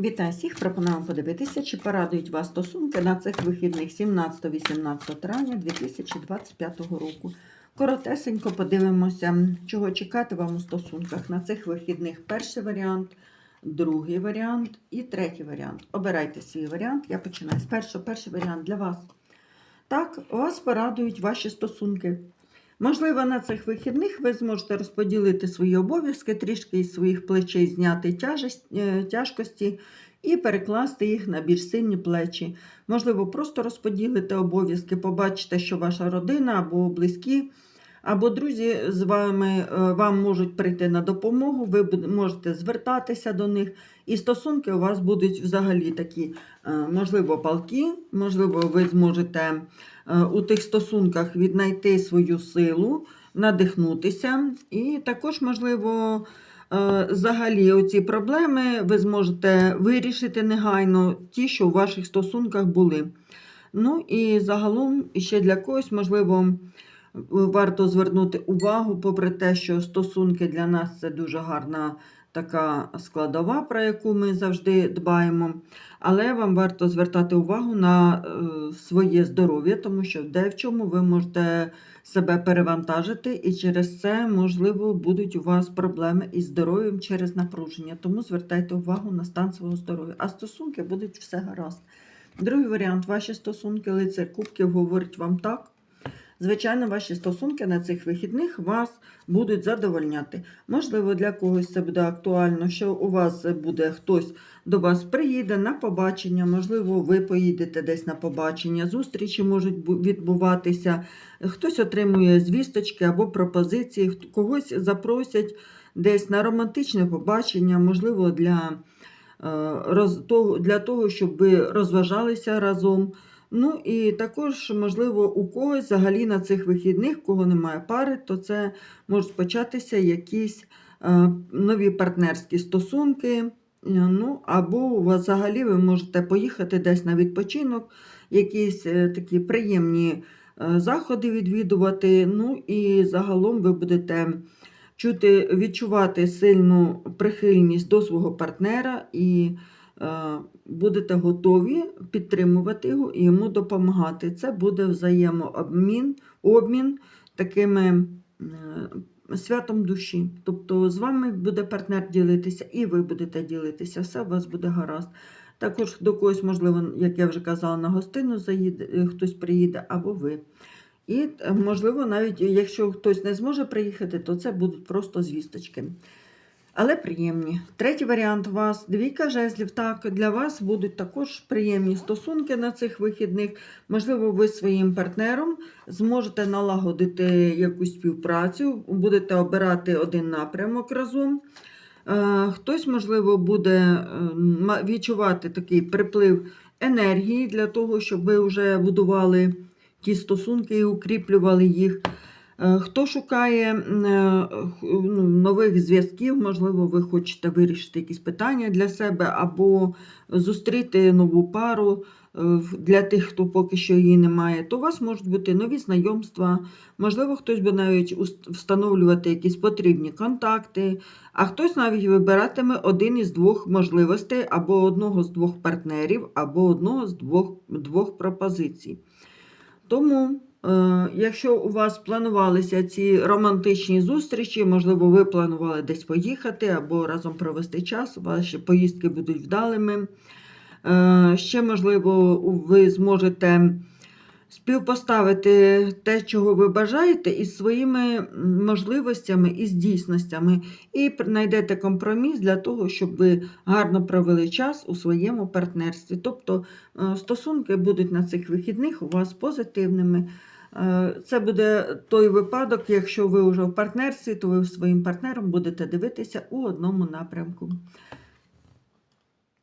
Вітаю всіх! Пропонуємо подивитися, чи порадують вас стосунки на цих вихідних 17-18 травня 2025 року. Коротесенько подивимося, чого чекати вам у стосунках на цих вихідних. Перший варіант, другий варіант і третій варіант. Обирайте свій варіант. Я починаю з першого. Перший варіант для вас. Так, вас порадують ваші стосунки. Можливо, на цих вихідних ви зможете розподілити свої обов'язки, трішки із своїх плечей зняти е, тяжкості і перекласти їх на більш сильні плечі. Можливо, просто розподілити обов'язки, побачите, що ваша родина або близькі, або друзі з вами е, вам можуть прийти на допомогу, ви можете звертатися до них, і стосунки у вас будуть взагалі такі, е, можливо, палки, можливо, ви зможете е, у тих стосунках віднайти свою силу, надихнутися, і також, можливо, взагалі оці проблеми ви зможете вирішити негайно ті, що у ваших стосунках були. Ну і загалом ще для когось, можливо, варто звернути увагу, попри те, що стосунки для нас це дуже гарна така складова, про яку ми завжди дбаємо. Але вам варто звертати увагу на е, своє здоров'я, тому що де в чому ви можете себе перевантажити, і через це, можливо, будуть у вас проблеми із здоров'ям через напруження. Тому звертайте увагу на стан свого здоров'я. А стосунки будуть все гаразд. Другий варіант ваші стосунки, лицар кубків говорить вам так. Звичайно, ваші стосунки на цих вихідних вас будуть задовольняти. Можливо, для когось це буде актуально, що у вас буде хтось до вас приїде на побачення, можливо, ви поїдете десь на побачення, зустрічі можуть відбуватися, хтось отримує звісточки або пропозиції, когось запросять десь на романтичне побачення, можливо, для, е, для того, щоб ви розважалися разом. Ну і також, можливо, у когось взагалі на цих вихідних, кого немає пари, то це можуть початися якісь е, нові партнерські стосунки. е, Ну, або у вас взагалі ви можете поїхати десь на відпочинок, якісь е, такі приємні заходи відвідувати. Ну і загалом ви будете чути, відчувати сильну прихильність до свого партнера і будете готові підтримувати його і йому допомагати. Це буде взаємообмін, обмін такими е, святом душі. Тобто з вами буде партнер ділитися, і ви будете ділитися, все у вас буде гаразд. Також до когось, можливо, як я вже казала, на гостину заїде, е, хтось приїде, або ви. І, е, можливо, навіть якщо хтось не зможе приїхати, то це будуть просто звісточки. Але приємні. Третій варіант у вас двійка жезлів. Так, для вас будуть також приємні стосунки на цих вихідних. Можливо, ви своїм партнером зможете налагодити якусь співпрацю, будете обирати один напрямок разом. Е, Хтось, можливо, буде е, відчувати такий приплив енергії для того, щоб ви вже будували ті стосунки і укріплювали їх. Е, Хто шукає е, ну, нових зв'язків, можливо, ви хочете вирішити якісь питання для себе або зустріти нову пару е, для тих, хто поки що її не має, то у вас можуть бути нові знайомства, можливо, хтось буде навіть встановлювати якісь потрібні контакти, а хтось навіть вибиратиме один із двох можливостей, або одного з двох партнерів, або одного з двох, двох пропозицій. Тому, якщо у вас планувалися ці романтичні зустрічі, можливо, ви планували десь поїхати або разом провести час, ваші поїздки будуть вдалими. Е, ще, можливо, ви зможете співпоставити те, чого ви бажаєте, із своїми можливостями і здійсностями, і знайдете компроміс для того, щоб ви гарно провели час у своєму партнерстві. Тобто е, стосунки будуть на цих вихідних у вас позитивними. Е, Це буде той випадок, якщо ви вже в партнерстві, то ви своїм партнером будете дивитися у одному напрямку.